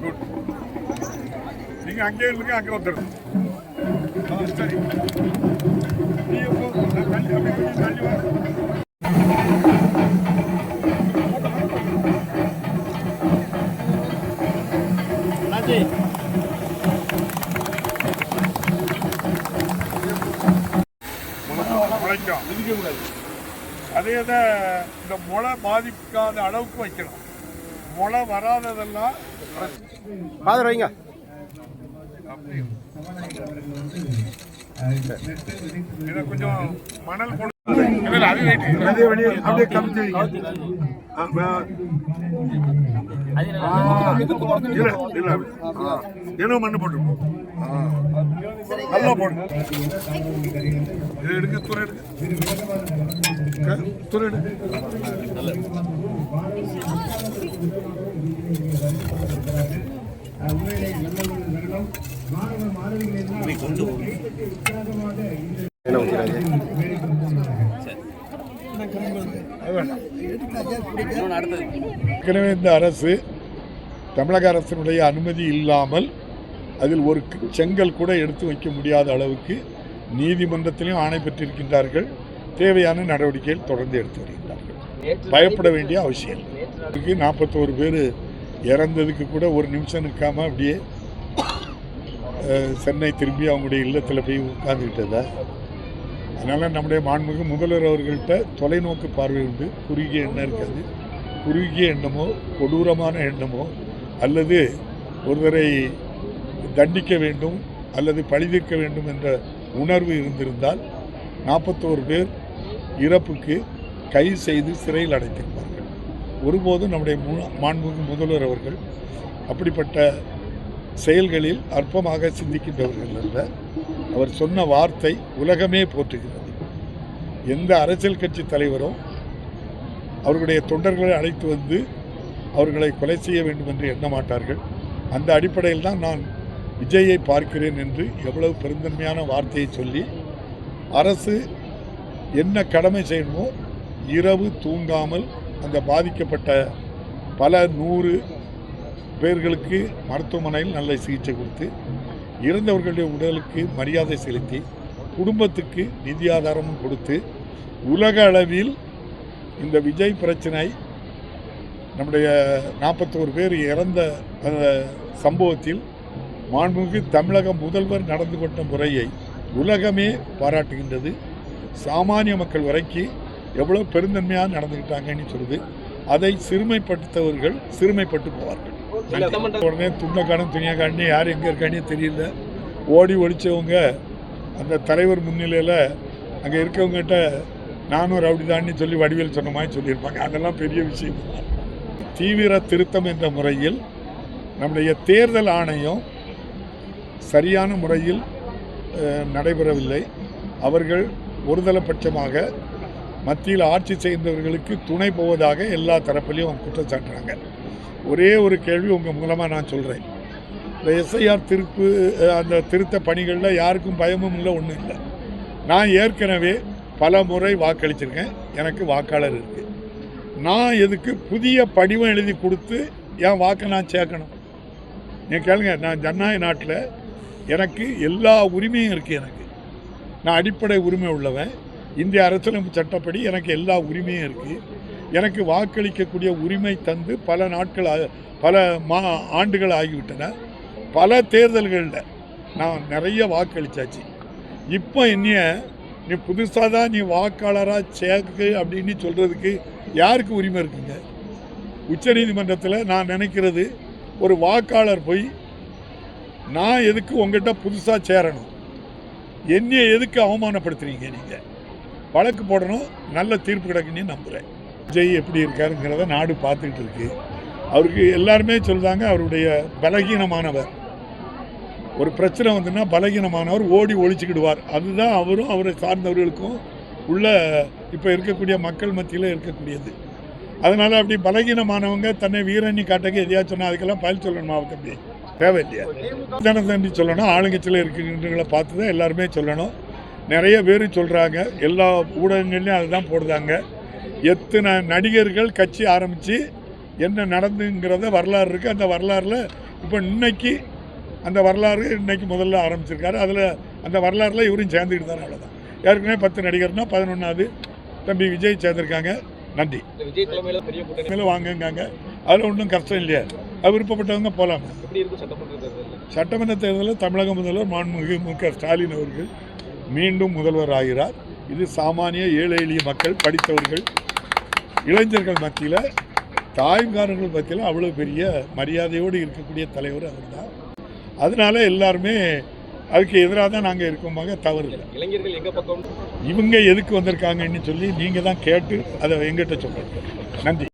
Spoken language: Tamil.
குட் நீங்க அங்கே இருங்க அங்கே வந்துடும் ஆ, சரி. நீ போ நான் தள்ளி கொஞ்சம் தள்ளி வா முளைக்கும். மிதிக்கக்கூடாது. அதே தான் இந்த முளை பாதிக்காத அளவுக்கு வைக்கணும். முளை வராததெல்லாம் ஃபாதர் வைங்க. கொஞ்சம் மணல் அதே வழி அப்படியே கமிச்சு ஆ, தினம் மண்ணு போட்டு நல்லா போடு இதை எடுங்க துறை எடுங்க ஏற்கனவே இந்த அரசு தமிழக அரசினுடைய அனுமதி இல்லாமல் அதில் ஒரு செங்கல் கூட எடுத்து வைக்க முடியாத அளவுக்கு நீதிமன்றத்திலையும் ஆணை பெற்றிருக்கின்றார்கள். தேவையான நடவடிக்கைகள் தொடர்ந்து எடுத்து வருகின்றார்கள். பயப்பட வேண்டிய அவசியம் நாற்பத்தோரு பேர் இறந்ததுக்கு கூட ஒரு நிமிஷம் இருக்காமல் அப்படியே சென்னை திரும்பி அவங்களுடைய இல்லத்தில் போய் உட்கார்ந்துக்கிட்டதா அதனால் நம்முடைய மாண்புமிகு முதல்வர் அவர்கள்ட்ட தொலைநோக்கு பார்வை உண்டு. குறுகிய எண்ணம் இருக்காது. குறுகிய எண்ணமோ கொடூரமான எண்ணமோ அல்லது ஒருவரை தண்டிக்க வேண்டும் அல்லது பழிதீர்க்க வேண்டும் என்ற உணர்வு இருந்திருந்தால் நாற்பத்தோரு பேர் இறப்புக்கு கைது செய்து சிறையில் அடைத்திருப்பார்கள். ஒருபோதும் நம்முடைய மு- மாண்புமிகு முதல்வர் அவர்கள் அப்படிப்பட்ட செயல்களில் அற்பமாக சிந்திக்கின்றவர்கள். அல்ல அவர் சொன்ன வார்த்தை உலகமே போற்றுகிறது. எந்த அரசியல் கட்சி தலைவரும் அவர்களுடைய தொண்டர்களை அழைத்து வந்து அவர்களை கொலை செய்ய வேண்டும் என்று எண்ண மாட்டார்கள். அந்த அடிப்படையில் தான் நான் விஜயை பார்க்கிறேன் என்று எவ்வளவு பெருந்தன்மையான வார்த்தையை சொல்லி அரசு என்ன கடமை செய்யணுமோ இரவு தூங்காமல் அந்த பாதிக்கப்பட்ட பல நூறு பேர்களுக்கு மருத்துவமனையில் நல்ல சிகிச்சை கொடுத்து இறந்தவர்களுடைய உடலுக்கு மரியாதை செலுத்தி குடும்பத்துக்கு நிதி ஆதாரமும் கொடுத்து உலக அளவில் இந்த விஜய் பிரச்சனை நம்முடைய நாற்பத்தோரு பேர் இறந்த சம்பவத்தில் மாண்புமிகு தமிழக முதல்வர் நடந்து கொண்ட முறையை உலகமே பாராட்டுகின்றது. சாமானிய மக்கள் வரைக்கு எவ்வளோ பெருந்தன்மையாக நடந்துக்கிட்டாங்கன்னு சொல்லுது. அதை சிறுமைப்படுத்தவர்கள் சிறுமைப்பட்டு போவார்கள். உடனே துண்டக்காரன் துணியக்காரன் யார் எங்கே இருக்கானே தெரியல. ஓடி ஒழிச்சவங்க அந்த தலைவர் முன்னிலையில் அங்கே இருக்கவங்ககிட்ட நானும் ரவுடிதான்னு சொல்லி வடிவேல் சொன்ன மாதிரி சொல்லியிருப்பாங்க. அதெல்லாம் பெரிய விஷயம். தீவிர திருத்தம் என்ற முறையில் நம்முடைய தேர்தல் ஆணையம் சரியான முறையில் நடைபெறவில்லை. அவர்கள் ஒருதலைபட்சமாக மத்தியில் ஆட்சி செய்தவர்களுக்கு துணை போவதாக எல்லா தரப்பிலையும் குற்றம் சாட்டுறாங்க ஒரே ஒரு கேள்வி உங்கள் மூலமாக நான் சொல்கிறேன் இந்த எஸ்ஐஆர் திருப்பு அந்த திருத்த பணிகளில் யாருக்கும் பயமும் இல்லை ஒன்றும் இல்லை. நான் ஏற்கனவே பல முறை வாக்களிச்சிருக்கேன். எனக்கு வாக்காளர் இருக்குது நான் எதுக்கு புதிய படிவம் எழுதி கொடுத்து என் வாக்கை நான் சேர்க்கணும்? நீங்கள் கேளுங்க நான் ஜனநாயக நாட்டில் எனக்கு எல்லா உரிமையும் இருக்குது எனக்கு. நான் அடிப்படை உரிமை உள்ளவன். இந்திய அரசியலமைப்பு சட்டப்படி எனக்கு எல்லா உரிமையும் இருக்குது எனக்கு வாக்களிக்கக்கூடிய உரிமை தந்து பல நாட்கள் பல மா ஆண்டுகள் ஆகிவிட்டன. பல தேர்தல்களில் நான் நிறைய வாக்களித்தாச்சு இப்போ என்னைய நீ புதுசாக தான் நீ வாக்காளராக சேர்க்கு அப்படின்னு சொல்கிறதுக்கு யாருக்கு உரிமை இருக்குங்க? உச்சநீதிமன்றத்தில் நான் நினைக்கிறது ஒரு வாக்காளர் போய் நான் எதுக்கு உங்ககிட்ட புதுசாக சேரணும்? என்னையை எதுக்கு அவமானப்படுத்துறீங்க நீங்கள் வழக்கு போடணும் நல்ல தீர்ப்பு கிடைக்குன்னு நம்புகிறேன் விஜய் எப்படி இருக்காருங்கிறத நாடு பார்த்துக்கிட்டு இருக்கு. அவருக்கு எல்லாருமே சொல்கிறாங்க அவருடைய பலகீனமானவர். ஒரு பிரச்சனை வந்துன்னா பலகீனமானவர் ஓடி ஒழிச்சுக்கிடுவார். அதுதான் அவரும் அவரை சார்ந்தவர்களுக்கும் உள்ள இப்போ இருக்கக்கூடிய மக்கள் மத்தியில் இருக்கக்கூடியது. அதனால் அப்படி பலகீனமானவங்க தன்னை வீரணி காட்டக்க எதையாச்சும் சொன்னால் அதுக்கெல்லாம் பயில் சொல்லணுமா அவருக்கு அப்படி? தேவையில்லையா? ஜனதண்டி சொல்லணும் ஆளுங்கட்சியில் இருக்கின்றவங்களை பார்த்து தான் எல்லாருமே சொல்லணும். நிறைய பேர் சொல்கிறாங்க எல்லா ஊடகங்கள்லையும் அதுதான் போடுறாங்க. எத்தனை நடிகர்கள் கட்சி ஆரம்பித்து என்ன நடந்துங்கிறத வரலாறு இருக்குது அந்த வரலாறில் இப்போ இன்னைக்கு அந்த வரலாறு இன்னைக்கு முதல்ல ஆரம்பிச்சிருக்காரு. அதில் அந்த வரலாறுல இவரும் சேர்ந்துக்கிட்டு தானே அவ்வளோதான் ஏற்கனவே பத்து நடிகர்னா பதினொன்றாவது தம்பி விஜய் சேர்ந்துருக்காங்க. நன்றி. மேலே வாங்குங்காங்க. அதில் ஒன்றும் கஷ்டம் இல்லையா. அது விருப்பப்பட்டவங்க போகலாம் சட்டமன்ற தேர்தலில் தமிழக முதல்வர் மாண்புமிகு மு க ஸ்டாலின் அவர்கள் மீண்டும் முதல்வர் ஆகிறார். இது சாமானிய ஏழை எளிய மக்கள் படித்தவர்கள் இளைஞர்கள் மத்தியில் தாய்காரர்கள் மத்தியில் அவ்வளோ பெரிய மரியாதையோடு இருக்கக்கூடிய தலைவர் அவர் தான் அதனால எல்லாருமே அதுக்கு எதிராக தான் நாங்கள் இருக்கோமாக தவறு இல்லை. இளைஞர்கள் எங்க பக்கம்? இவங்க எதுக்கு வந்திருக்காங்கன்னு சொல்லி நீங்கள் தான் கேட்டு அதை எங்கிட்ட சொல்லுங்கள் நன்றி.